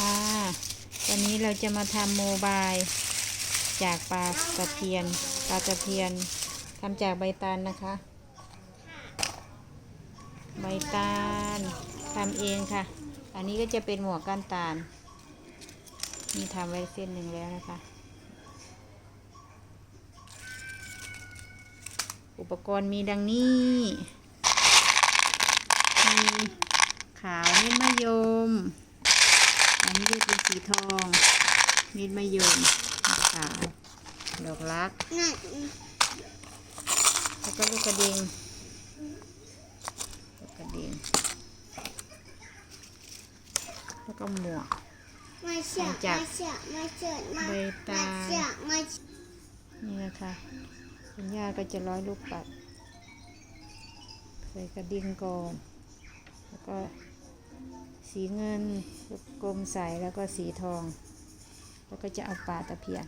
ค่ะวันนี้เราจะมาทำโมบาย จากปลาตะเพียนปลาตะเพียนทำจากใบตาลนะคะ ใบตาลทำเองค่ะ อันนี้ก็จะเป็นหมวกก้านตาลมีทำไว้เส้นหนึ่งแล้วนะคะ อุปกรณ์มีดังนี้มีขาวเม็ดมะยม อันนี้ก็เป็น สีทองเม็ดมะยมขาว ดอกรักนั่นแล้วก็ลูกกระดิ่งลูกกระดิ่งแล้วก็หมวกมาเสียมาจากมาเสียมาเสียมาใบตามาเสียมาเสียนี่นะคะคุณย่าก็จะร้อยลูกปัด ใส่กระดิ่งก่อนแล้วก็ สีเงินกลมใสแล้วก็สีทอง แล้วก็จะเอาปลาตะเพียน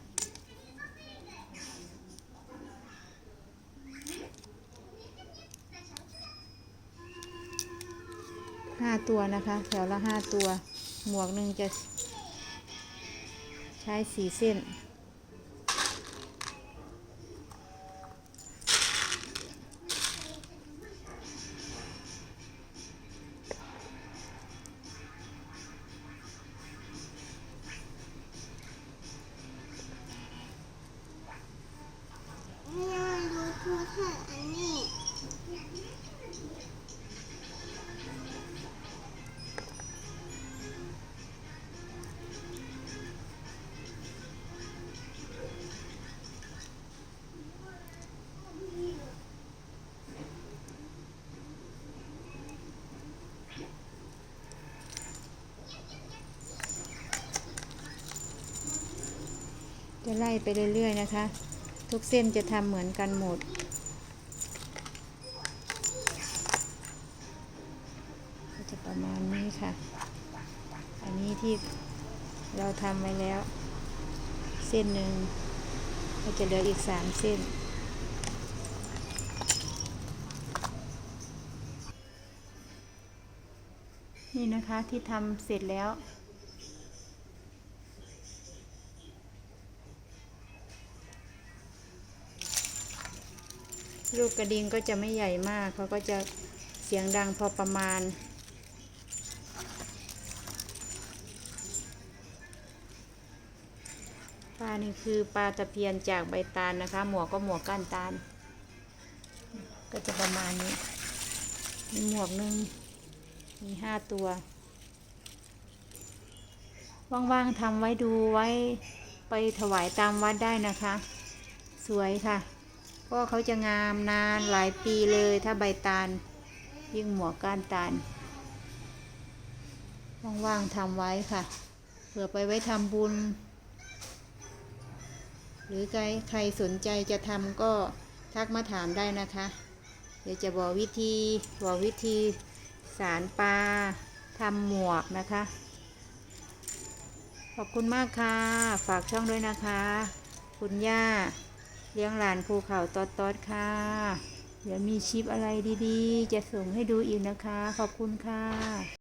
ห้าตัวนะคะ แถวละห้าตัว หมวกหนึ่งจะใช้สีเส้น อันนี้จะไล่ไปเรื่อยๆนะคะ ทุกเส้นจะทำเหมือนกันหมด จะประมาณนี้ค่ะ อันนี้ที่เราทำไว้แล้ว เส้นหนึ่งก็จะเหลืออีกสามเส้น นี่นะคะที่ทำเสร็จแล้วลูกกระดิ่งก็จะไม่ใหญ่มาก เขาก็จะเสียงดังพอประมาณ ปลานี่คือปลาตะเพียนจากใบตาลนะคะ หมวกก็หมวกก้านตาล ก็จะประมาณนี้ มีหมวกหนึ่งมีห้าตัวว่างๆทำไว้ดูไว้ไปถวายตามวัดได้นะคะ สวยค่ะเพราะเขาจะงามนานหลายปีเลยถ้าใบตาล ยิ่งหมวกก้านตาลว่างๆทำไว้ค่ะเผื่อไปไว้ทำบุญ หรือใครใครสนใจจะทำก็ทักมาถามได้นะคะ เดี๋ยวจะบอกวิธีบอกวิธีสารปลาทำหมวกนะคะ ขอบคุณมากค่ะ ฝากช่องด้วยนะคะ คุณย่า เลี้ยงหลานภูเขาตอดตอดค่ะ เดี๋ยวมีชิปอะไรดีๆ จะส่งให้ดูอีกนะคะ ขอบคุณค่ะ